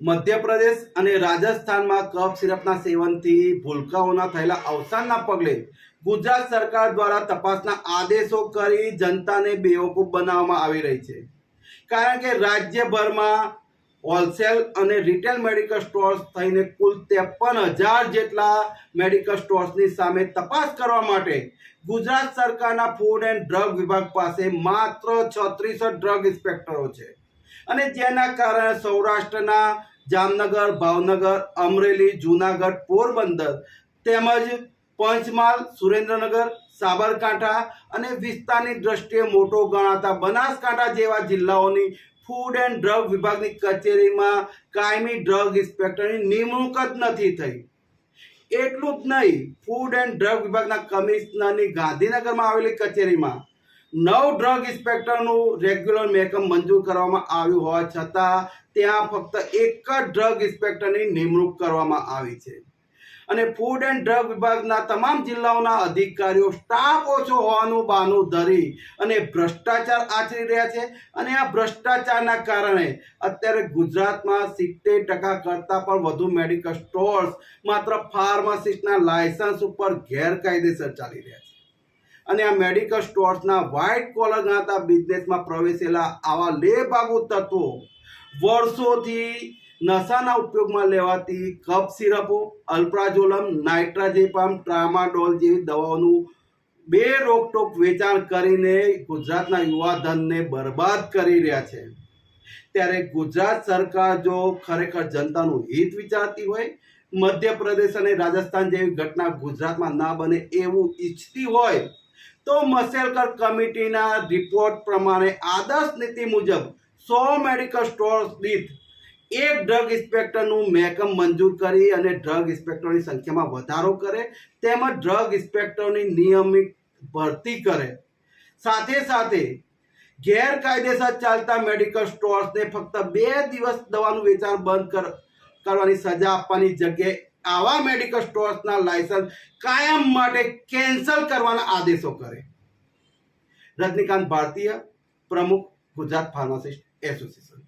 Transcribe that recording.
મધ્યપ્રદેશ અને રાજસ્થાનમાં કફ સિરપના સેવનથી ભૂલકાઓના થયેલા અવસાનના પગલે ગુજરાત સરકાર દ્વારા તપાસના આદેશો કરી જનતાને બેવકૂફ બનાવવામાં આવી રહી છે. કારણ કે રાજ્યભરમાં હોલસેલ અને રિટેલ મેડિકલ સ્ટોર્સ થઈને કુલ ત્રેપન હજાર જેટલા મેડિકલ સ્ટોર્સની સામે તપાસ કરવા માટે ગુજરાત સરકારના ફૂડ એન્ડ ડ્રગ વિભાગ પાસે માત્ર છત્રીસ ડ્રગ ઇન્સ્પેક્ટરો છે. અને જેના કારણે સૌરાષ્ટ્રના જામનગર, ભાવનગર, અમરેલી, જૂનાગઢ, પોરબંદર તેમજ પંચમહાલ, સુરેન્દ્રનગર, સાબરકાંઠા અને વિસ્તારની દ્રષ્ટિએ મોટો ગણાતા બનાસકાંઠા જેવા જિલ્લાઓની ફૂડ એન્ડ ડ્રગ વિભાગની કચેરીમાં કાયમી ડ્રગ ઇન્સ્પેક્ટરની નિમણૂક જ નથી થઈ. એટલું જ નહીં ફૂડ એન્ડ ડ્રગ વિભાગના કમિશનરની ગાંધીનગરમાં આવેલી કચેરીમાં નવ ડ્રગ ઇન્સ્પેક્ટરનું રેગ્યુલર મેકઅપ મંજૂર કરવામાં આવ્યું હોવા છતાં, ત્યાં ફક્ત એક જ ડ્રગ ઇન્સ્પેક્ટરની નિમણૂક કરવામાં આવી છે. અને ફૂડ એન્ડ ડ્રગ વિભાગના તમામ જિલ્લાઓના અધિકારીઓ સ્ટાફ ઓછો હોવાનું બહાનું ધરી અને ભ્રષ્ટાચાર આચરી રહ્યા છે. અને આ ભ્રષ્ટાચારના કારણે અત્યારે ગુજરાતમાં સિત્તેર ટકા કરતાં પણ વધુ મેડિકલ સ્ટોર્સ માત્ર ફાર્માસિસ્ટના લાયસન્સ ઉપર ગેરકાયદેસર ચાલી રહ્યા છે. અને આ મેડિકલ સ્ટોર્સના વ્હાઇટ કોલર ગણાતા બિઝનેસમાં પ્રવેશેલા આવા લેભાગુ તત્વો વર્ષોથી નશાના ઉપયોગમાં લેવાતી કફ સિરપો, અલ્પ્રાઝોલમ, નાઇટ્રાજેપામ, ટ્રામાડોલ જેવી દવાઓનું બે રોકટોક વેચાણ કરીને ગુજરાતના યુવાધનને બરબાદ કરી રહ્યા છે. ત્યારે ગુજરાત સરકાર જો ખરેખર જનતાનું હિત વિચારતી હોય, મધ્યપ્રદેશ અને રાજસ્થાન જેવી ઘટના ગુજરાતમાં ના બને એવું ઈચ્છતી હોય તો મસેલકર કમિટીના રિપોર્ટ પ્રમાણે આદર્શ નીતિ મુજબ સો મેડિકલ સ્ટોર દીઠ એક ડ્રગ ઇન્સ્પેક્ટરનું મેકમ મંજૂર કરી અને ડ્રગ ઇન્સ્પેક્ટરની સંખ્યામાં વધારો કરે, તેમજ ડ્રગ ઇન્સ્પેક્ટરની નિયમિત ભરતી કરે. સાથે સાથે ગેરકાયદેસર ચાલતા મેડિકલ સ્ટોર્સને ફક્ત બે દિવસ દવાનું વેચાણ બંધ કર, કરવાની સજા આપવાની જગ્યાએ આવા મેડિકલ સ્ટોર્સના લાયસન્સ કાયમ માટે કેન્સલ કરવાના આદેશો કરે. રજનીકાંત ભારતીય પ્રમુખ ગુજરાત ફાર્માસિસ્ટ એસોસિએશન